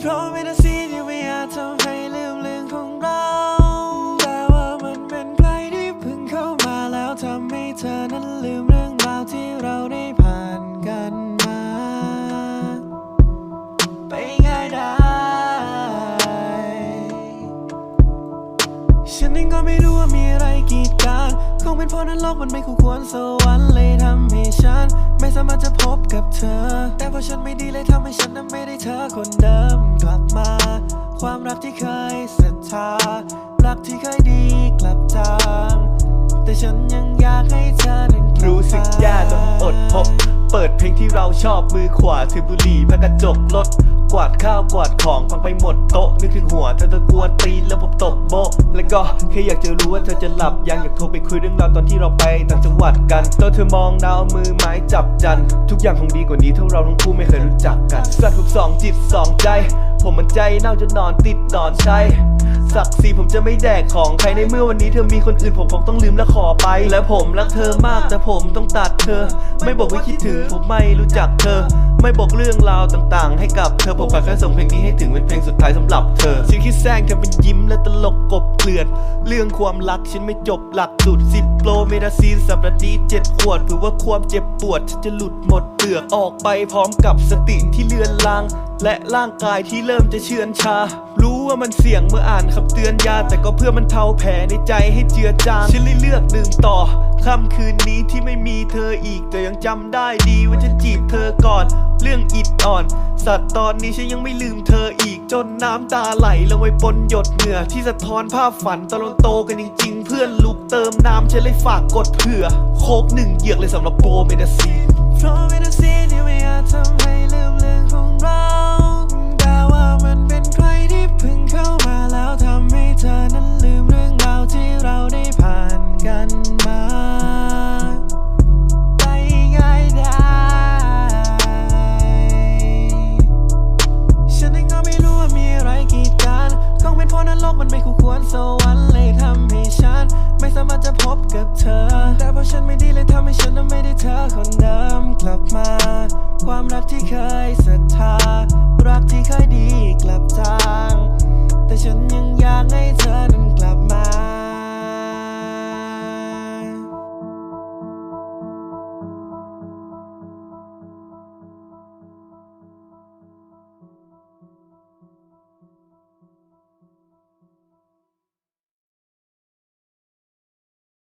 Promise ฉันเองก็ไม่รู้ว่ามีอะไรกีดกันคงเป็นเพราะนั้นโลกมันไม่คู่ควรสวรรค์เลยทำให้ฉัน ไม่สามารถจะพบกับเธอ แต่เพราะฉันไม่ดีเลยทำให้ฉันนั้นไม่ได้เธอคนเดิมกลับมา ความรักที่เคยศรัทธารักที่เคยดีกลับจางแต่ฉันยังอยากให้เธอนั้นรู้สึกแย่จนอดพบ เปิดเพลงที่เราชอบมือขวาถือบุหรี่พักกระจกรถกวาดข้าวกวาดของฟังไปหมดโต๊ะนึกถึงหัวเธอตะกวนตีแล้วผมตบโบะแล้วก็แค่อยากจะรู้ว่าเธอจะหลับยังอยากโทรไปคุยเรื่องราวตอนที่เราไปต่างจังหวัดกันตอนเธอมองดาวเอามือไม้จับจัน ทุกอย่างคงดีกว่านี้ถ้าเราทั้งคู่ไม่เคยรู้จักกันสัตว์ผมสองจิตสองใจ ผมมันใจเน่าจนนอนติดนอนใช่ ศักดิ์ศรีผมจะไม่แดกของใครในเมื่อวันนี้เธอมีคนอื่นผมคงต้องลืมและขอไป และผมรักเธอมากแต่ผมต้องตัดเธอ ไม่บอกว่าคิดถึงผมไม่รู้จักเธอ ไม่บอกเรื่องราวต่างๆ ให้กับเธอผมขอแค่ส่งเพลงนี้ให้ถึงเป็นเพลงสุดท้ายสำหรับเธอฉันคิดแซงเธอเป็นยิ้มและตลกกบเกลื่อนเรื่องความรักฉันไม่จบหลักสูตรสิบโปรเมดาซีนสัปดาห์นี้เจ็ดขวดเผื่อว่าความเจ็บปวดฉันจะหลุดหมดเปลือกออกไปพร้อมกับสติที่เลือนลางและร่างกายที่เริ่มจะเชือนชา รู้ว่ามันเสี่ยงเมื่ออ่านคำเตือนยา แต่ก็เพื่อมันเทาแผลในใจให้เจือจางฉันเลยเลือกดื่มต่อค่ำคืนนี้ที่ไม่มีเธออีก แต่ยังจำได้ดีว่าฉันจีบเธอก่อน เรื่องอิดอ่อน สัตว์ตอนนี้ฉันยังไม่ลืมเธออีกจนน้ำตาไหลลงไปปนหยดเหงื่อที่สะท้อนภาพฝันตอนโตกันจริง ๆ เพื่อนลุกเติมน้ำฉันเลยฝากกดเผื่อ โคกหนึ่งเหยือกเลยสำหรับโปรเมดาซีเพราซีที่ไม่อาจทำให้ มันไม่คู่ควรสวรรค์เลยทำให้ฉัน ไม่สามารถจะพบกับเธอ แต่เพราะฉันไม่ดีเลยทำให้ฉันนั้นไม่ได้เธอคนเดิมกลับมา ความรักที่เคยศรัทธา